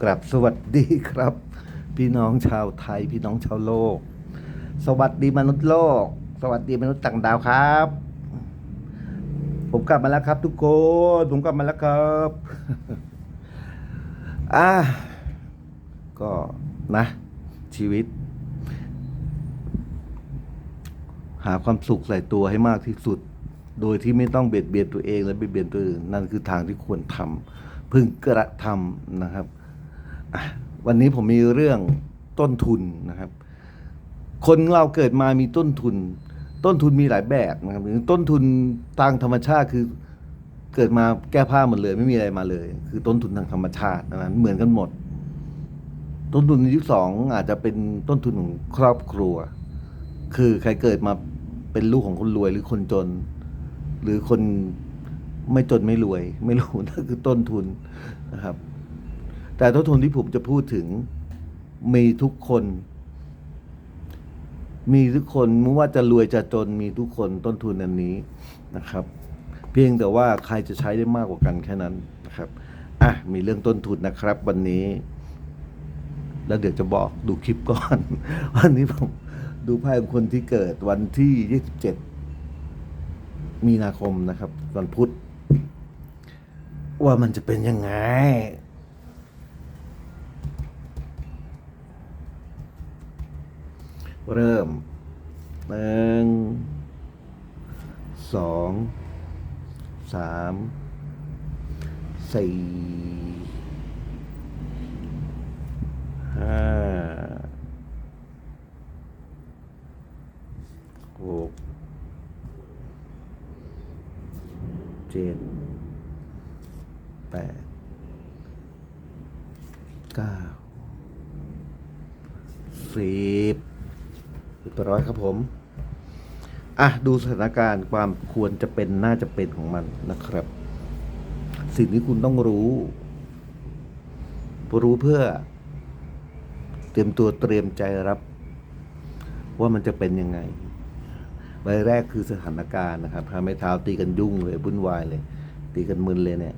กราบสวัสดีครับ พี่น้องชาวไทย พี่น้องชาวโลก สวัสดีมนุษย์โลก สวัสดีมนุษย์ต่างดาวครับ ผมกลับมาแล้วครับ ทุกคนผมกลับมาแล้วครับอะก็นะ ชีวิต หาความสุขใส่ตัวให้มากที่สุด โดยที่ไม่ต้องเบียดเบียนตัวเองและเบียดเบียนตัวอื่นนั่นคือทางที่ควรทำพึงกระทำนะครับ วันนี้ผมมีเรื่องต้นทุนนะครับ คนเราเกิดมามีต้นทุน ต้นทุนมีหลายแบบนะครับหรือต้นทุนทางธรรมชาติคือเกิดมาแก้ผ้าหมดเลย ไม่มีอะไรมาเลย คือต้นทุนทางธรรมชาตินั้นเหมือนกันหมด ต้นทุนที่สองอาจจะเป็นต้นทุนของครอบครัว คือใครเกิดมาเป็นลูกของคนรวยหรือคนจน หรือคนไม่จนไม่รวย ไม่รู้นั่นคือต้นทุนนะครับ แต่ต้นทุนที่ผมจะพูดถึงมีทุกคน มีทุกคนไม่ว่าจะรวยจะจนมีทุกคนต้นทุนอันนี้นะครับ เพียงแต่ว่าใครจะใช้ได้มากกว่ากันแค่นั้นนะครับอะมีเรื่องต้นทุนนะครับ วันนี้ แล้วเดี๋ยวจะบอกดูคลิปก่อน วันนี้ผมดูไพ่ของคนที่เกิดวันที่ 27 มีนาคมนะครับ วันพุธว่ามันจะเป็นยังไง เริ่มหนึ่งสองสามสี่ห้าหกเจ็ดแปดเก้าสิบ เรียบร้อยครับผม อะ ดูสถานการณ์ความควรจะเป็นน่าจะเป็นของมันนะครับ สิ่งที่คุณต้องรู้ รู้เพื่อ เตรียมตัวเตรียมใจรับ ว่ามันจะเป็นยังไงใบแรกคือสถานการณ์นะครับทำให้เท้าตีกันยุ่งเลยวุ่นวายเลย ตีกันมึนเลยเนี่ย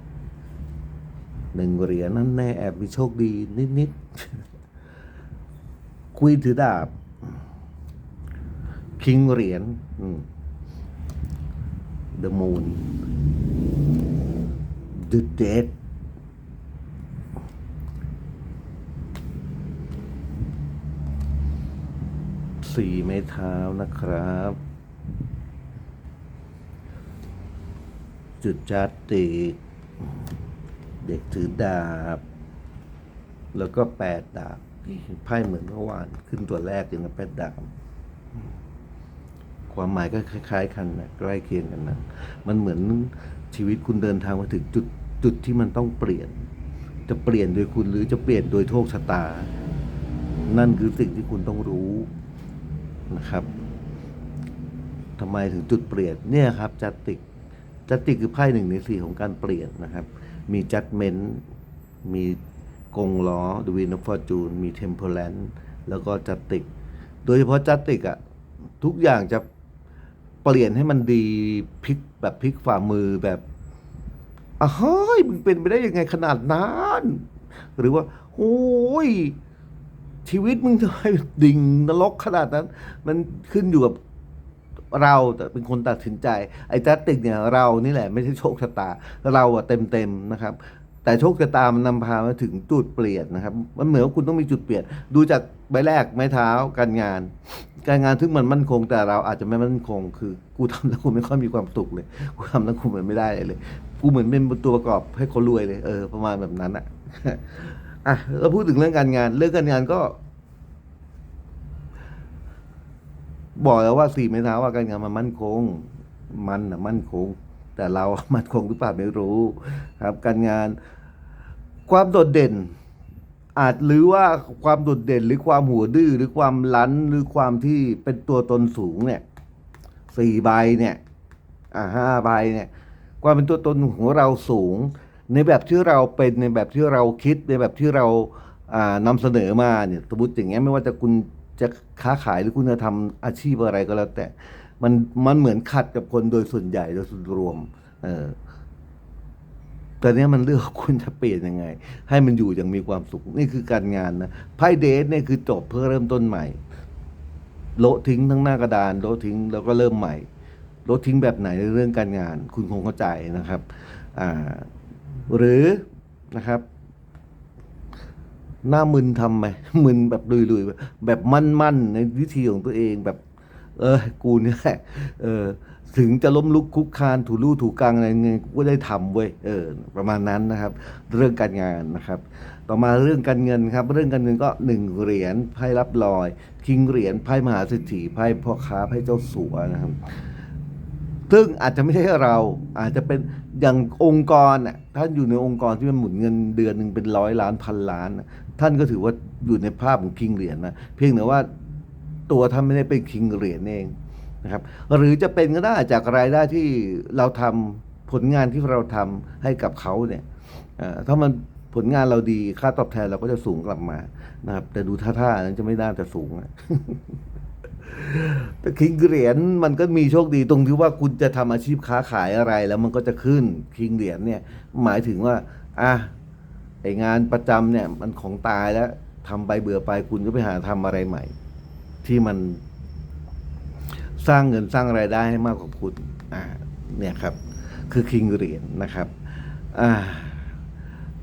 หนึ่งเหรียญนั่นแน่แอบมีโชคดีนิดๆคุยถือดาบ คิงเหรียญ The Moon The Dead สี่ไม้เท้านะครับ จุดจัดติเด็กถือดาบ แล้วก็แปดดาบไพ่เหมือนเมื่อวาน ขึ้นตัวแรกอย่างกับแปดดาบ ความหมายก็คล้ายๆกันนะใกล้เคียงกันนะมันเหมือนชีวิตคุณเดินทางมาถึงจุดจุดที่มันต้องเปลี่ยน จะเปลี่ยนโดยคุณหรือจะเปลี่ยนโดยโชคชะตา นั่นคือสิ่งที่คุณต้องรู้นะครับทำไมถึงจุดเปลี่ยนเนี่ยครับจัตติกจัตติกคือไพ่หนึ่งในสี่ของการเปลี่ยนนะครับ มีจัดเมนต์มีกงล้อดูวินฟอร์จูนมีเทมเพลนแล้วก็จัตติก โดยเฉพาะจัตติกอะทุกอย่างจะ เปลี่ยนให้มันดีพลิกแบบพลิกฝ่ามือแบบอ้าวเฮ้ยมึงเป็นไปได้ยังไงขนาดนั้นหรือว่าโอ้ยชีวิตมึงทำไมดิ่งนรกขนาดนั้น มันขึ้นอยู่กับเราแต่เป็นคนตัดสินใจ ไอ้จัตติกเนี่ยเรานี่แหละไม่ใช่โชคชะตา เราอะเต็มเต็มๆนะครับ แต่โชคชะตามันนำพามาถึงจุดเปลี่ยนนะครับ มันเหมือนว่าคุณต้องมีจุดเปลี่ยน ดูจากใบแรกไม้เท้าการงาน การงานถึงมันมั่นคงแต่เราอาจจะไม่มั่นคง คือ กูทำแล้วกูไม่ค่อยมีความสุขเลย กูทำแล้วกูเหมือนไม่ได้เลย กูเหมือนเป็นตัวประกอบให้คนรวยเลย เออ ประมาณแบบนั้นอะอะเราพูดถึงเรื่องการงาน เรื่องการงานก็ บอกแล้วว่าสี่ไม้เท้าว่าการงานมันมั่นคง มันนะมั่นคง แต่เรามั่นคงหรือเปล่าไม่รู้ครับการงานความโดดเด่น อาจหรือว่าความโดดเด่นหรือความหัวดื้อหรือความลั้นหรือความที่เป็นตัวตนสูงเนี่ยสี่ใบเนี่ยอ่าห้าใบเนี่ยความเป็นตัวตนของเราสูง ในแบบที่เราเป็นในแบบที่เราคิดในแบบที่เราอ่านำเสนอมาเนี่ยสมมติอย่างเงี้ยไม่ว่าจะคุณจะค้าขายหรือคุณจะทำอาชีพอะไรก็แล้วแต่ มันมันเหมือนขัดกับคนโดยส่วนใหญ่โดยส่วนรวม เออแต่เนี้ยมันเลือกคุณจะเปลี่ยนยังไง ให้มันอยู่อย่างมีความสุข นี่คือการงานนะไพ่เดทเนี่ยคือจบเพื่อเริ่มต้นใหม่ โละทิ้งทั้งหน้ากระดาน โละทิ้งแล้วก็เริ่มใหม่โละทิ้งแบบไหนในเรื่องการงาน คุณคงเข้าใจนะครับ อ่า หรือนะครับหน้ามึนทำไหมมึนแบบลุยๆแบบมั่นๆในวิธีของตัวเองแบบ เออ กูเนี่ยเออถึงจะล้มลุกคุกคานถูลู่ถูกลางอะไรเงี้ยกูก็ได้ทำเว้ยเออประมาณนั้นนะครับ เรื่องการงานนะครับ ต่อมาเรื่องการเงินครับ เรื่องการเงินก็หนึ่งเหรียญไพ่รับลอย คิงเหรียญไพ่มหาเศรษฐีไพ่พ่อค้าไพ่เจ้าสัวนะครับ ซึ่งอาจจะไม่ใช่เราอาจจะเป็นอย่างองค์กรน่ะท่านอยู่ในองค์กรที่มันหมุนเงินเดือนหนึ่งเป็นร้อยล้านพันล้าน ท่านก็ถือว่าอยู่ในภาพของคิงเหรียญนะเพียงแต่ว่า ตัวท่านไม่ได้เป็นคิงเหรียญเองนะครับ หรือจะเป็นก็ได้จากรายได้ที่เราทำผลงานที่เราทำให้กับเขาเนี่ยถ้ามันผลงานเราดีค่าตอบแทนเราก็จะสูงกลับมานะครับ แต่ดูท่าๆนั้นจะไม่น่าจะสูงแต่คิงเหรียญมันก็มีโชคดีตรงที่ว่าคุณจะทำอาชีพค้าขายอะไรแล้วมันก็จะขึ้นคิงเหรียญเนี่ย หมายถึงว่าอะไองานประจำเนี่ยมันของตายแล้วทำไปเบื่อไปคุณก็ไปหาทำอะไรใหม่ ที่มันสร้างเงินสร้างรายได้ให้มากกว่าคุณอ่าเนี่ยครับ คือคิงเหรียญนะครับอ่า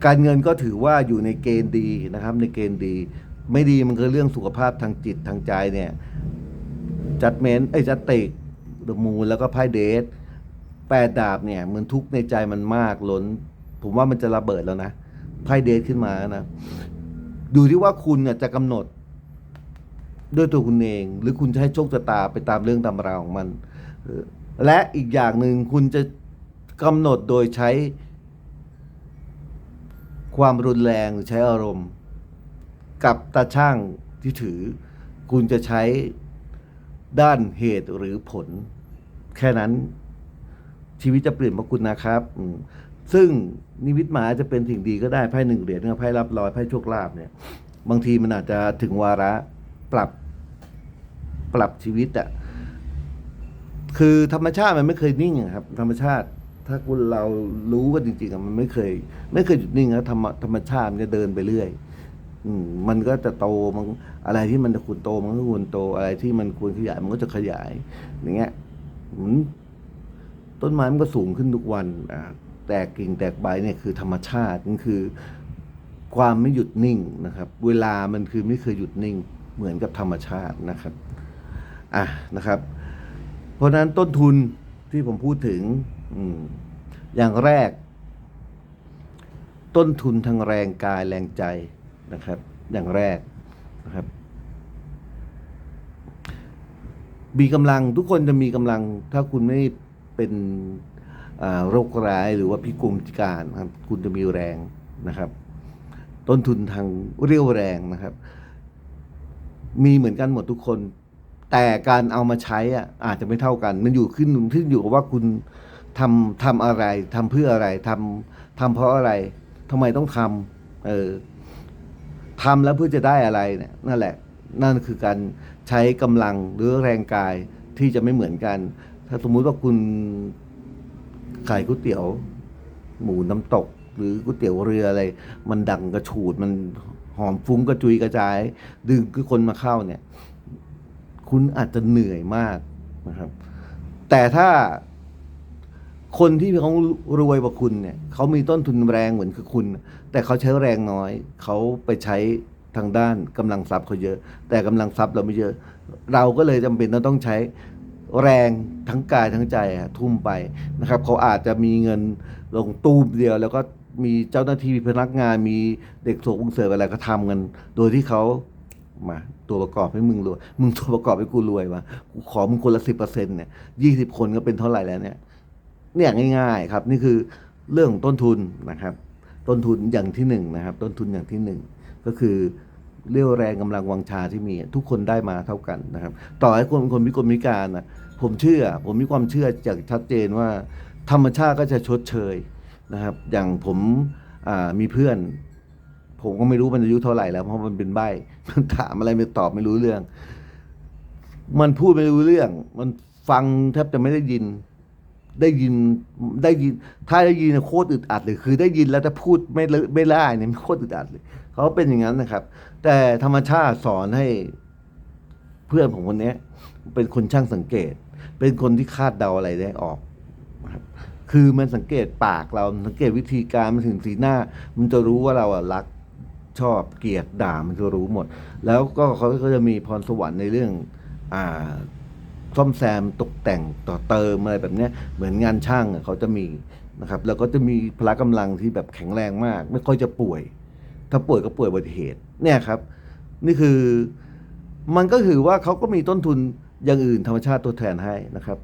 การเงินก็ถือว่าอยู่ในเกณฑ์ดีนะครับ ในเกณฑ์ดี ไม่ดีมันคือเรื่องสุขภาพทางจิตทางใจเนี่ยจัดเมนไอ้จัดติกดมูแล้วก็ไพ่เดทแปดดาบเนี่ยเหมือนทุกข์ในใจมันมากล้น ผมว่ามันจะระเบิดแล้วนะไพ่เดทขึ้นมานะอยู่ที่ว่าคุณเนี่ยจะกำหนด ด้วยตัวคุณเอง หรือคุณจะให้โชคชะตาไปตามเรื่องตามราวของมัน และอีกอย่างหนึ่งคุณจะกำหนดโดยใช้ ความรุนแรงหรือใช้อารมณ์ กับตาช่างที่ถือ คุณจะใช้ด้านเหตุหรือผล แค่นั้นชีวิตจะเปลี่ยนเพราะคุณนะครับซึ่งนิมิตหมายจะเป็นสิ่งดีก็ได้ไพ่หนึ่งเหรียญกับไพ่รับร้อยไพ่โชคลาภเนี่ย บางทีมันอาจจะถึงวาระ ปรับปรับชีวิตอะคือธรรมชาติมันไม่เคยนิ่งครับ ธรรมชาติ ถ้าคุณเรารู้กันจริงๆอะมันไม่เคย ไม่เคยหยุดนิ่งนะธรรมธรรมชาติมันจะเดินไปเรื่อย อืมมันก็จะโตมันอะไรที่มันควรโตมันก็ควรโตอะไรที่มันควรขยายมันก็จะขยาย อย่างเงี้ยต้นไม้มันก็สูงขึ้นทุกวันอ่าแตกกิ่งแตกใบเนี่ยคือธรรมชาตินั่นคือความไม่หยุดนิ่งนะครับ เวลามันคือไม่เคยหยุดนิ่ง เหมือนกับธรรมชาตินะครับอะนะครับ เพราะฉะนั้นต้นทุนที่ผมพูดถึงออย่างแรก ต้นทุนทางแรงกายแรงใจนะครับ อย่างแรกนะครับ มีกำลังทุกคนจะมีกำลัง ถ้าคุณไม่เป็นโรคร้ายหรือว่าพิกลพิการคุณจะมีแรงนะครับ ต้นทุนทางเรี่ยวแรงนะครับ มีเหมือนกันหมดทุกคน แต่การเอามาใช้อะอาจจะไม่เท่ากัน มันอยู่ขึ้นขึ้นอยู่กับว่าคุณทำทำอะไรทำเพื่ออะไรทำทำเพราะอะไรทำไมต้องทำเออทำแล้วเพื่อจะได้อะไรเนี่ยนั่นแหละ นั่นคือการใช้กำลังหรือแรงกายที่จะไม่เหมือนกัน ถ้าสมมุติว่าคุณขายก๋วยเตี๋ยว หมูน้ำตก หรือก๋วยเตี๋ยวเรืออะไร มันดังกระฉูดมันหอมฟุ้งกระจุยกระจาย ดึงคือคนมาเข้าเนี่ย คุณอาจจะเหนื่อยมากนะครับ แต่ถ้าคนที่เขารวยกว่าคุณเนี่ยเขามีต้นทุนแรงเหมือนคือคุณ แต่เขาใช้แรงน้อย เขาไปใช้ทางด้านกำลังทรัพย์เขาเยอะ แต่กำลังทรัพย์เราไม่เยอะ เราก็เลยจำเป็นต้องใช้แรงทั้งกายทั้งใจทุ่มไปนะครับ เขาอาจจะมีเงินลงตูมเดียวแล้วก็ มีเจ้าหน้าที่มีพนักงานมีเด็กส่งเสิร์ฟอะไรก็ทำกัน โดยที่เขามา ตัวประกอบให้มึงรวย มึงตัวประกอบให้กูรวยวะกูขอมึงคนละสิบเปอร์เซ็นต์เนี่ยยี่สิบคนก็เป็นเท่าไหร่แล้วเนี่ย เนี่ยง่าย ๆ ครับ นี่คือเรื่องของต้นทุนนะครับ ต้นทุนอย่างที่หนึ่งนะครับ ต้นทุนอย่างที่หนึ่งก็คือเรี่ยวแรงกำลังวังชาที่มี ทุกคนได้มาเท่ากันนะครับ ต่อให้คนเป็นคนพิกลพิการนะผมเชื่อ ผมมีความเชื่อจากชัดเจนว่า ธรรมชาติก็จะชดเชย นะครับ อย่างผมมีเพื่อน ผมก็ไม่รู้มันอายุเท่าไหร่แล้วเพราะมันเป็นใบมันถามอะไรไม่ตอบไม่รู้เรื่อง มันพูดไม่รู้เรื่อง มันฟังแทบจะไม่ได้ยิน ได้ยินได้ยิน ถ้าได้ยินโคตรอึดอัดเลยคือ ได้ยินแล้วถ้าพูดไม่ไม่ได้เนี่ยโคตรอึดอัดเลยเขาเป็นอย่างนั้นนะครับ แต่ธรรมชาติสอนให้เพื่อนผมคนนี้เป็นคนช่างสังเกต เป็นคนที่คาดเดาอะไรได้ออก คือมันสังเกตปากเราสังเกตวิธีการมันถึงสีหน้า มันจะรู้ว่าเราอะรักชอบเกลียดด่ามันจะรู้หมด แล้วก็เขาก็จะมีพรสวรรค์ในเรื่องอ่าซ่อมแซมตกแต่งต่อเติมอะไรแบบนี้เหมือนงานช่างเขาจะมีนะครับแล้วก็จะมีพละกำลังที่แบบแข็งแรงมาก ไม่ค่อยจะป่วย ถ้าป่วยก็ป่วยอุบัติเหตุเนี่ยครับ นี่คือมันก็คือว่าเขาก็มีต้นทุนอย่างอื่นธรรมชาติตัวแทนให้นะครับ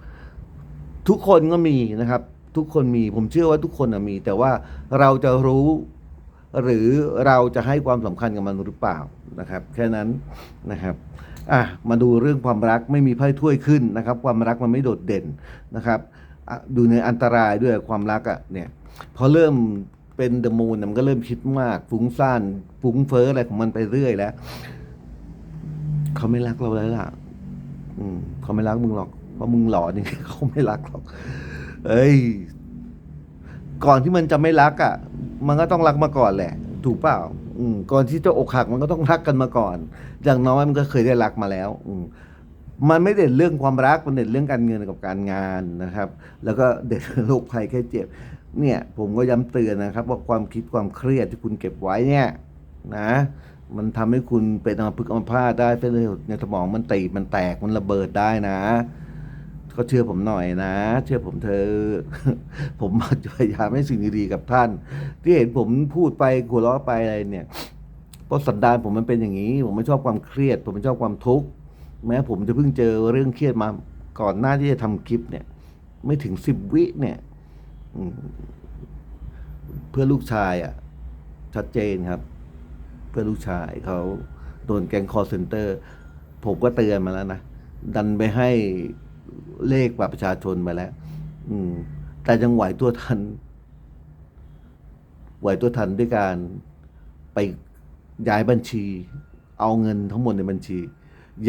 ทุกคนก็มีนะครับ ทุกคนมี ผมเชื่อว่าทุกคนมี แต่ว่าเราจะรู้ หรือเราจะให้ความสำคัญกับมันหรือเปล่านะครับ แค่นั้นนะครับอะมาดูเรื่องความรักไม่มีไพ่ถ้วยขึ้นนะครับ ความรักมันไม่โดดเด่นนะครับดูในอันตรายด้วยความรักอะเนี่ยพอเริ่มเป็นเดอะมูนมันก็เริ่มคิดมากฟุ้งซ่านฟุ้งเฟ้ออะไรของมันไปเรื่อยแล้วเขาไม่รักเราแล้วล่ะ อืมเขาไม่รักมึงหรอกเพราะมึงหล่อนี่เขาไม่รักหรอก เอ้ย ก่อนที่มันจะไม่รักอะ มันก็ต้องรักมาก่อนแหละ ถูกเปล่า อืม ก่อนที่จะอกหักมันก็ต้องรักกันมาก่อน อย่างน้อยมันก็เคยได้รักมาแล้ว อืมมันไม่เด่นเรื่องความรัก มันเด่นเรื่องการเงินกับการงานนะครับ แล้วก็เด่นโรคภัยแค่เจ็บ เนี่ย ผมก็ย้ำเตือนนะครับ ว่าความคิดความเครียดที่คุณเก็บไว้เนี่ยนะ มันทำให้คุณเป็นอัมพฤกษ์อัมพาตได้เส้นเลือดในสมองมันตีบมันแตกมันระเบิดได้นะ ก็เชื่อผมหน่อยนะ เชื่อผมเธอะผมมาพยายามให้สิ่งดีๆกับท่าน ที่เห็นผมพูดไปหัวเราะไปอะไรเนี่ยเพราะสันดานผมมันเป็นอย่างนี้ ผมไม่ชอบความเครียด ผมไม่ชอบความทุกข์แม้ผมจะเพิ่งเจอเรื่องเครียดมาก่อนหน้าที่จะทำคลิปเนี่ย ไม่ถึงสิบวิเนี่ยเพื่อลูกชายอะ ชัดเจนครับ เพื่อลูกชายเขาโดนแกงคอเซ็นเตอร์ ผมก็เตือนมาแล้วนะ ดันไปให้ เลขบัตรประชาชนไปแล้ว อืม แต่ยังไหวตัวทัน ไหวตัวทันด้วยการไปย้ายบัญชี เอาเงินทั้งหมดในบัญชี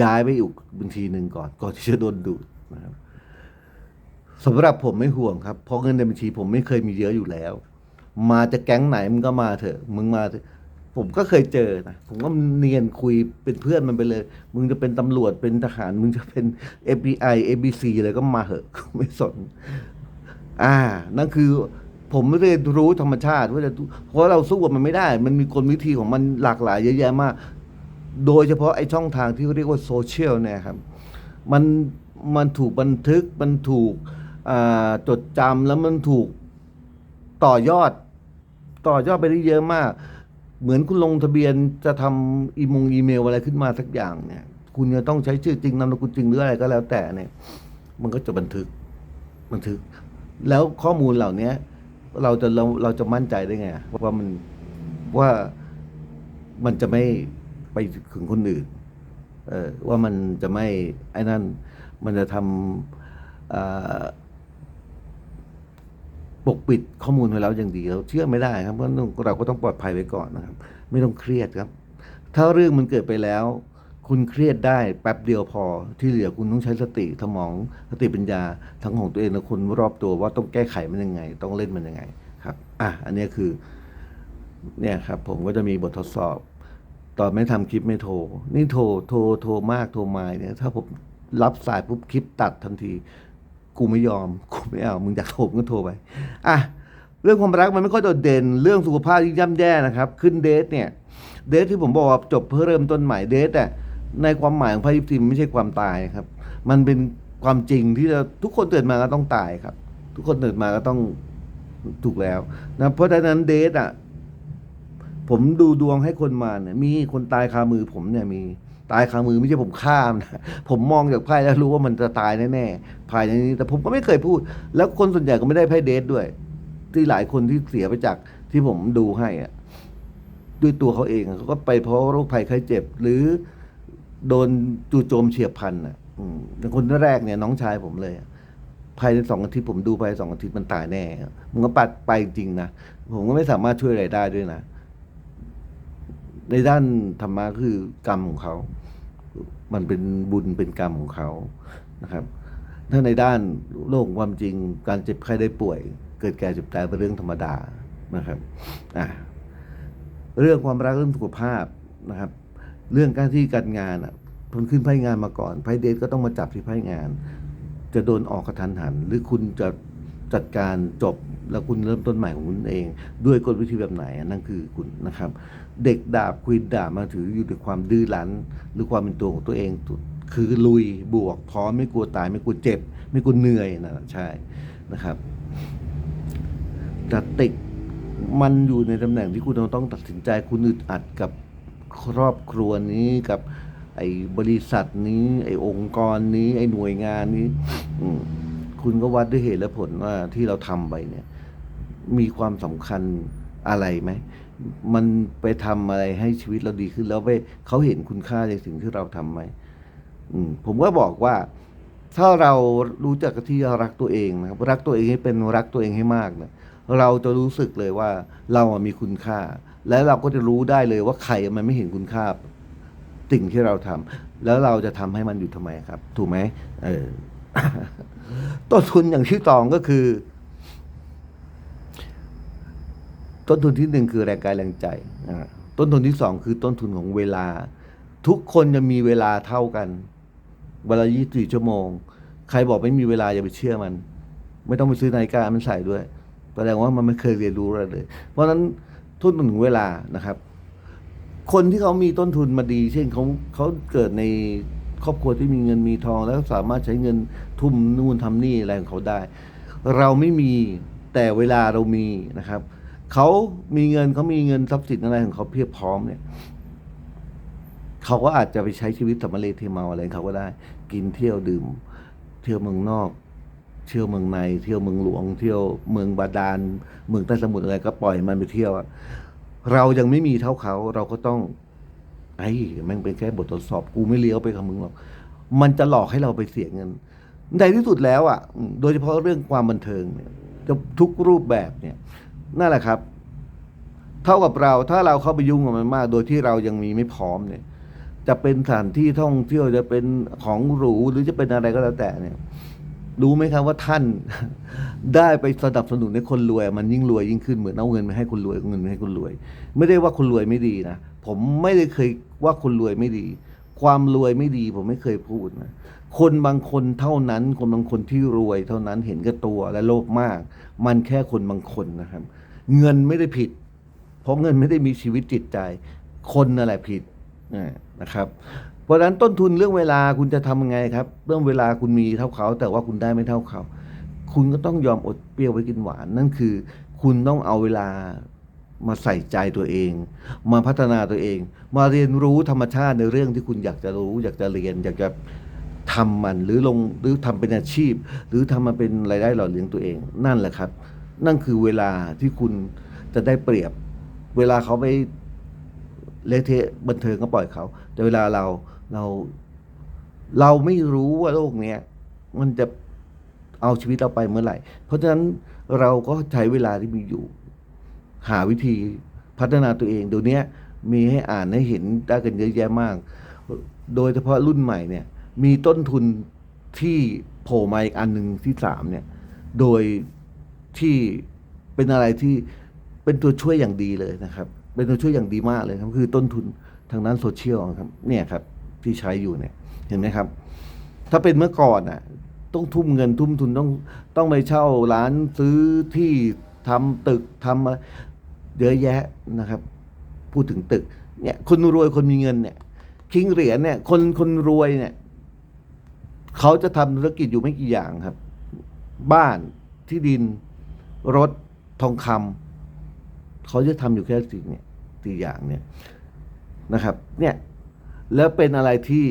ย้ายไปอีกบัญชีหนึ่งก่อน ก่อนที่จะโดนดูดนะครับสำหรับผมไม่ห่วงครับ เพราะเงินในบัญชีผมไม่เคยมีเยอะอยู่แล้ว มาจะแก๊งไหนมึงก็มาเถอะ มึงมาเถอะ ผมก็เคยเจอนะผมก็เนียนคุยเป็นเพื่อนมันไปเลย มึงจะเป็นตำรวจเป็นทหาร มึงจะเป็น FBI ABC อะไรก็มาเหอะไม่สน อ่า นั่นคือผมไม่ได้รู้ธรรมชาติว่าจะเพราะเราสู้กับมันไม่ได้ มันมีกลวิธีของมันหลากหลายเยอะแยะมาก โดยเฉพาะไอ้ช่องทางที่เขาเรียกว่าโซเชียลเนี่ยครับ มันมันถูกบันทึกมันถูกจดจำแล้วมันถูกต่อยอด ต่อยอดไปได้เยอะมาก เหมือนคุณลงทะเบียนจะทำอีมงอีเมลอะไรขึ้นมาสักอย่างเนี่ย คุณจะต้องใช้ชื่อจริงนามสกุลจริงหรืออะไรก็แล้วแต่เนี่ย มันก็จะบันทึกบันทึก แล้วข้อมูลเหล่านี้เราจะเราเราจะมั่นใจได้ไงว่ามันว่ามันจะไม่ไปถึงคนอื่น เออว่ามันจะไม่ไอ้นั่น มันจะทำอ่า ปกปิดข้อมูลไว้แล้วอย่างดีเราเชื่อไม่ได้ครับเพราะเราก็ต้องปลอดภัยไว้ก่อนนะครับ ไม่ต้องเครียดครับ ถ้าเรื่องมันเกิดไปแล้ว คุณเครียดได้แป๊บเดียวพอที่เหลือคุณต้องใช้สติสมองสติปัญญาทั้งของตัวเองและคนรอบตัวว่าต้องแก้ไขมันยังไง ต้องเล่นมันยังไงครับอะอันนี้คือเนี่ยครับผมก็จะมีบททดสอบ ตอนไม่ทำคลิปไม่โทร นี่โทรโทรโทรมากโทรมาเนี่ยถ้าผมรับสายปุ๊บคลิปตัดทันที กูไม่ยอมกูไม่เอามึงอยากโทรมึงก็โทรไปอะเรื่องความรักมันไม่ค่อยโดดเด่นเรื่องสุขภาพที่ย่ำแย่นะครับ ขึ้นเดทเนี่ยเดทที่ผมบอกว่าจบเพื่อเริ่มต้นใหม่เดทอะในความหมายของพระยิปซีมไม่ใช่ความตายครับ มันเป็นความจริงที่เราทุกคนเกิดมาก็ต้องตายครับ ทุกคนเกิดมาก็ต้องถูกแล้วนะเพราะฉะนั้นเดทอะผมดูดวงให้คนมาเนี่ยมีคนตายคามือผมเนี่ยมี ตายคามือไม่ใช่ผมฆ่ามนะผมมองจากไพ่แล้วรู้ว่ามันจะตายแน่ๆภายในนี้ แต่ผมก็ไม่เคยพูด แล้วคนส่วนใหญ่ก็ไม่ได้ไพ่เดทด้วย ที่หลายคนที่เสียไปจากที่ผมดูให้อะด้วยตัวเขาเองเขาก็ไปเพราะโรคภัยไข้เจ็บ หรือโดนจู่โจมเฉียบพลันอะอย่างคนแรกเนี่ยน้องชายผมเลยภายในสองอาทิตย์ผมดูไปสองอาทิตย์มันตายแน่มันก็ปัดไปจริงนะผมก็ไม่สามารถช่วยอะไรได้ด้วยนะ ในด้านธรรมะคือกรรมของเขา มันเป็นบุญเป็นกรรมของเขานะครับ ถ้าในด้านโลกความจริงการเจ็บไข้ได้ป่วย เกิดแก่เจ็บตายเป็นเรื่องธรรมดานะครับอะเรื่องความรักเรื่องสุขภาพนะครับ เรื่องการที่การงานอะขึ้นไพ่งานมาก่อนไพ่เดทก็ต้องมาจับที่ไพ่งาน จะโดนออกกระทันหัน หรือคุณจะจัดการจบแล้วคุณเริ่มต้นใหม่ของคุณเอง ด้วยกลวิธีแบบไหนนั่นคือคุณนะครับ เด็กดาบควีนดาบมาถืออยู่ด้วยความดื้อรั้น หรือความเป็นตัวของตัวเอง คือลุยบวกพร้อมไม่กลัวตายไม่กลัวเจ็บ ไม่กลัวเหนื่อยนะใช่นะครับแต่ติดมันอยู่ในตำแหน่งที่คุณต้องตัดสินใจคุณอึดอัดกับครอบครัวนี้กับไอ้บริษัทนี้ ไอ้องค์กรนี้ ไอ้หน่วยงานนี้คุณก็วัดด้วยเหตุและผลว่าที่เราทำไปเนี่ย มีความสำคัญอะไรไหม มันไปทำอะไรให้ชีวิตเราดีขึ้น แล้วไปเขาเห็นคุณค่าในสิ่งที่เราทำไหมอืมผมก็บอกว่า ถ้าเรารู้จักที่จะรักตัวเองนะครับรักตัวเองให้เป็นรักตัวเองให้มากเนี่ยเราจะรู้สึกเลยว่าเราอะมีคุณค่า และเราก็จะรู้ได้เลยว่าใครมันไม่เห็นคุณค่าสิ่งที่เราทำแล้วเราจะทำให้มันอยู่ทำไมครับ ถูกไหมเออต้นทุนอย่างที่ตองก็คือ ต้นทุนที่หนึ่งคือแรงกายแรงใจต้นทุนที่สองคือต้นทุนของเวลา ทุกคนจะมีเวลาเท่ากันเวลา24ชั่วโมง ใครบอกไม่มีเวลาอย่าไปเชื่อมัน ไม่ต้องไปซื้อนาฬิกามันใส่ด้วยแสดงว่ามันไม่เคยเรียนรู้อะไรเลย เพราะฉะนั้นต้นทุนของเวลานะครับ คนที่เขามีต้นทุนมาดี เช่นเขาเขาเกิดในครอบครัวที่มีเงินมีทอง แล้วสามารถใช้เงินทุ่มนู่นทำนี่อะไรของเขาได้ เราไม่มีแต่เวลาเรามีนะครับ เขามีเงินเขามีเงินทรัพย์สินอะไรของเขาเพียบพร้อมเนี่ยเขาก็อาจจะไปใช้ชีวิตสมมาเลเทเมาอะไรเขาก็ได้ กินเที่ยวดื่ม เที่ยวเมืองนอก เที่ยวเมืองใน เที่ยวเมืองหลวง เที่ยวเมืองบาดาล เมืองใต้สมุทรอะไรก็ปล่อยมันไปเที่ยวเรายังไม่มีเท่าเขาเราก็ต้อง ไอ้แม่งเป็นแค่บททดสอบกูไม่เลี้ยวไปกับมึงหรอกมันจะหลอกให้เราไปเสียเงินในที่สุดแล้วอะ โดยเฉพาะเรื่องความบันเทิงเนี่ยทุกรูปแบบเนี่ย นั่นแหละครับ เท่ากับเราถ้าเราเข้าไปยุ่งกับมันมาก โดยที่เรายังมีไม่พร้อมเนี่ย จะเป็นสถานที่ท่องเที่ยวจะเป็นของหรูหรือจะเป็นอะไรก็แล้วแต่เนี่ยรู้ไหมครับว่าท่านได้ไปสนับสนุนให้คนรวย มันยิ่งรวยยิ่งขึ้นเหมือนเอาเงินไปให้คนรวยเอาเงินไปให้คนรวย ไม่ได้ว่าคนรวยไม่ดีนะผมไม่ได้เคยว่าคนรวยไม่ดี ความรวยไม่ดี ผมไม่เคยพูดนะคนบางคนเท่านั้น คนบางคนที่รวยเท่านั้นเห็นแกับตัวและโลภมาก มันแค่คนบางคนนะครับ เงินไม่ได้ผิด เพราะเงินไม่ได้มีชีวิตจิตใจ คนนั่นแหละผิดนะครับ เพราะฉะนั้นต้นทุนเรื่องเวลาคุณจะทำยังไงครับ เรื่องเวลาคุณมีเท่าเขา แต่ว่าคุณได้ไม่เท่าเขา คุณก็ต้องยอมอดเปรี้ยวไว้กินหวานนั่นคือ คุณต้องเอาเวลามาใส่ใจตัวเอง มาพัฒนาตัวเอง มาเรียนรู้ธรรมชาติในเรื่องที่คุณอยากจะรู้ อยากจะเรียน อยากจะทำมันหรือลงหรือทำเป็นอาชีพ หรือทำมาเป็นรายได้หล่อเลี้ยงตัวเอง นั่นแหละครับ นั่นคือเวลาที่คุณจะได้เปรียบ เวลาเขาไปเละเทะบันเทิงก็ปล่อยเขา แต่เวลาเราเราเราไม่รู้ว่าโลกเนี้ยมันจะเอาชีวิตเราไปเมื่อไหร่ เพราะฉะนั้นเราก็ใช้เวลาที่มีอยู่ หาวิธีพัฒนาตัวเองเดี๋ยวนี้มีให้อ่านให้เห็นได้กันเยอะแยะมาก โดยเฉพาะรุ่นใหม่เนี่ย มีต้นทุนที่โผล่มาอีกอันหนึ่งที่สามเนี่ย โดย ที่เป็นอะไรที่เป็นตัวช่วยอย่างดีเลยนะครับ เป็นตัวช่วยอย่างดีมากเลยครับคือต้นทุนทางด้านโซเชียลครับเนี่ยครับที่ใช้อยู่เนี่ยเห็นไหมครับ ถ้าเป็นเมื่อก่อนน่ะต้องทุ่มเงินทุ่มทุนต้องต้องไปเช่าร้านซื้อที่ทำตึกทำอะไรเยอะแยะนะครับ พูดถึงตึกเนี่ยคนรวยคนมีเงินเนี่ยคิงเหรียญเนี่ยคนคนรวยเนี่ยเขาจะทำธุรกิจอยู่ไม่กี่อย่างครับ บ้านที่ดิน รถทองคำเขาจะทำอยู่แค่สี่เนี่ยสี่อย่างเนี่ยนะครับ เนี่ยแล้วเป็นอะไรที่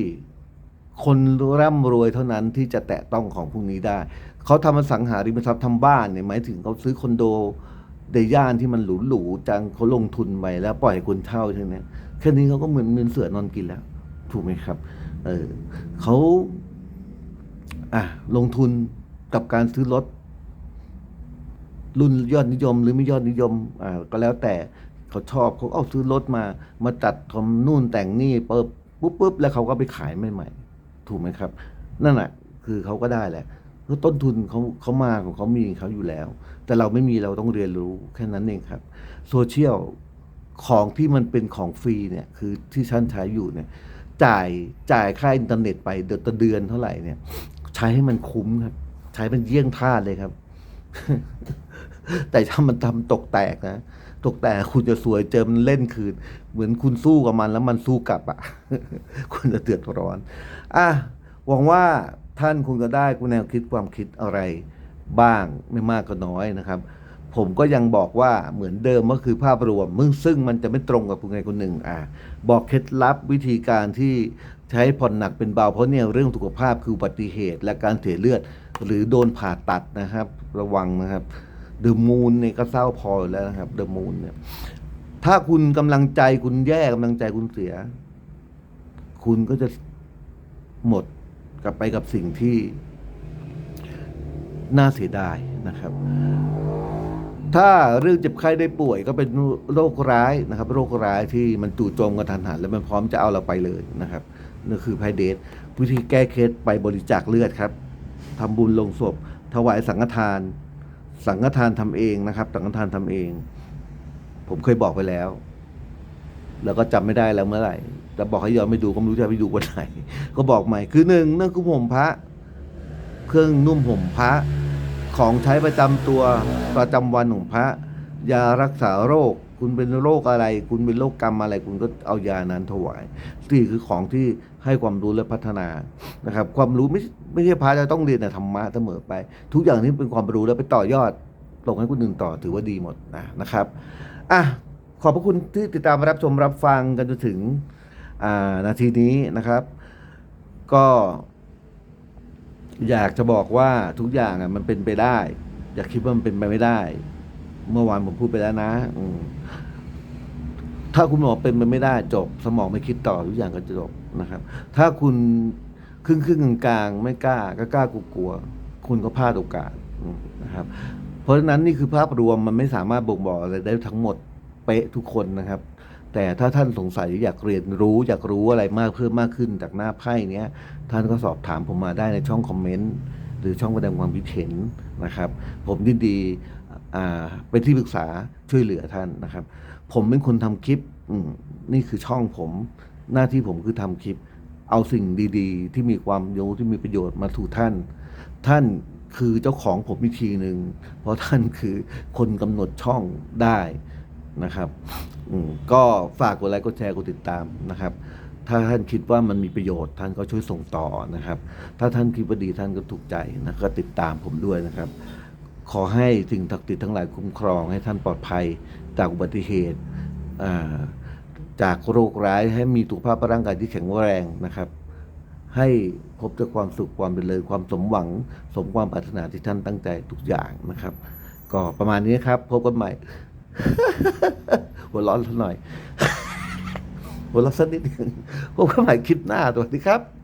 คนร่ำรวยเท่านั้นที่จะแตะต้องของพวกนี้ได้ เขาทำอสังหาริมทรัพย์ทำบ้านเนี่ยหมายถึงเขาซื้อคอนโดในย่านที่มันหรูๆจังเขาลงทุนไปแล้วปล่อยให้คนเช่าใช่ไหมแค่นี้เขาก็เหมือนเงินเสือนอนกินแล้ว ถูกไหมครับ เออเขาอะลงทุนกับการซื้อรถ รุ่นยอดนิยม หรือไม่ยอดนิยมอ่าก็แล้วแต่เขาชอบเขาเอาซื้อรถมา มาจัดทำนู่นแต่งนี่เปิบปุ๊บปุ๊บแล้วเขาก็ไปขายใหม่ๆถูกไหมครับ นั่นแหละคือเขาก็ได้แหละเพราะต้นทุนเขาเขามาของเขามีของเขาอยู่แล้ว แต่เราไม่มีเราต้องเรียนรู้แค่นั้นเองครับโซเชียลของที่มันเป็นของฟรีเนี่ยคือที่ท่านใช้อยู่เนี่ยจ่ายจ่ายค่าอินเทอร์เน็ตไปเดือนต่อเดือนเท่าไหร่เนี่ย ใช้ให้มันคุ้มครับ ใช้เป็นเยี่ยงทาสเลยครับ แต่ถ้ามันทำตกแตกนะ ตกแตกคุณจะสวยเจอมันเล่นคืน เหมือนคุณสู้กับมันแล้วมันสู้กลับอะ คุณจะเดือดร้อน อะ หวังว่าท่านคงจะได้แนวคิดความคิดอะไรบ้างไม่มากก็น้อยนะครับ ผมก็ยังบอกว่าเหมือนเดิมก็คือภาพรวมมึงซึ่งมันจะไม่ตรงกับคุณใครคนหนึ่งอะบอกเคล็ดลับวิธีการที่ใช้ผ่อนหนักเป็นเบาเพราะเนี่ยเรื่องสุขภาพคืออุบัติเหตุและการเสียเลือด หรือโดนผ่าตัดนะครับ ระวังนะครับ เดอะมูนเนี่ยก็เศร้าพออยู่แล้วนะครับเดอะมูนเนี่ย ถ้าคุณกำลังใจคุณแย่กำลังใจคุณเสีย คุณก็จะหมดกลับไปกับสิ่งที่ น่าเสียดายนะครับ ถ้าเรื่องเจ็บไข้ได้ป่วย ก็เป็นโรคร้ายนะครับ โรคร้ายที่มันจู่โจมกระทันหัน แล้วมันพร้อมจะเอาเราไปเลยนะครับนั่นคือไพเดทวิธีแก้เคล็ดไปบริจาคเลือดครับทำบุญลงศพ ถวายสังฆทาน สังฆทานทำเองนะครับ สังฆทานทำเอง ผมเคยบอกไปแล้ว แล้วก็จำไม่ได้แล้วเมื่อไหร่แต่บอกให้ย้อนไปดูก็ไม่รู้จะไปดูวันไหนก็บอกใหม่คือหนึ่งเรื่องคือห่มพระ เครื่องนุ่มห่มพระ ของใช้ประจำตัวประจำวันของพระ ยารักษาโรค คุณเป็นโรคอะไร คุณเป็นโรคกรรมอะไร คุณก็เอายานั้นถวายสี่คือของที่ให้ความรู้และพัฒนานะครับ ความรู้ไม่ ไม่ใช่พระจะต้องเรียนแต่ธรรมะเสมอไป ทุกอย่างที่เป็นความรู้แล้วไปต่อยอดส่งให้คนอื่นต่อถือว่าดีหมดนะนะครับอะขอบพระคุณที่ติดตามรับชมรับฟังกันจนถึงนาทีนี้นะครับ ก็ อยากจะบอกว่าทุกอย่างมันเป็นไปได้ อย่าคิดว่ามันเป็นไปไม่ได้ เมื่อวานผมพูดไปแล้วนะถ้าคุณบอกเป็นไปไม่ได้จบ สมองไม่คิดต่อทุกอย่างก็จะจบนะครับ ถ้าคุณ ครึ่งครึ่งกลางๆไม่กล้าก็กล้ากลัวคุณก็พลาดโอกาสนะครับ เพราะฉะนั้นนี่คือภาพรวมมันไม่สามารถบ่งบอกอะไรได้ทั้งหมดเป๊ะทุกคนนะครับ แต่ถ้าท่านสงสัยอยากเรียนรู้ อยากรู้อะไรมากเพิ่มมากขึ้นจากหน้าไพ่เนี้ยท่านก็สอบถามผมมาได้ในช่องคอมเมนต์หรือช่องแสดงความคิดเห็นนะครับ ผมยินดีเป็นที่ปรึกษาช่วยเหลือท่านนะครับ ผมเป็นคนทำคลิปนี่คือช่องผมหน้าที่ผมคือทำคลิป เอาสิ่งดีๆ ที่มีความรู้ที่มีประโยชน์มาถูกท่าน ท่านคือเจ้าของผมอีกทีหนึ่งเพราะท่านคือคนกำหนดช่องได้นะครับก็ฝากกดไลค์กดแชร์กดติดตามนะครับ ถ้าท่านคิดว่ามันมีประโยชน์ ท่านก็ช่วยส่งต่อนะครับ ถ้าท่านคิดว่าดีท่านก็ถูกใจนะก็ติดตามผมด้วยนะครับ ขอให้สิ่งศักดิ์สิทธิ์ทั้งหลายคุ้มครองให้ท่านปลอดภัยจากอุบัติเหตุอ่า จากโรคร้ายให้มีสุขภาพร่างกายที่แข็งแรงนะครับ ให้พบแต่ความสุขความเป็นเลยความสมหวัง สมความปรารถนาที่ท่านตั้งใจทุกอย่างนะครับ ก็ประมาณนี้ครับ พบกันใหม่ หัวร้อนหน่อย หัวร้อนสักนิดหนึ่งพบกันใหม่คลิปหน้าสวัสดีครับ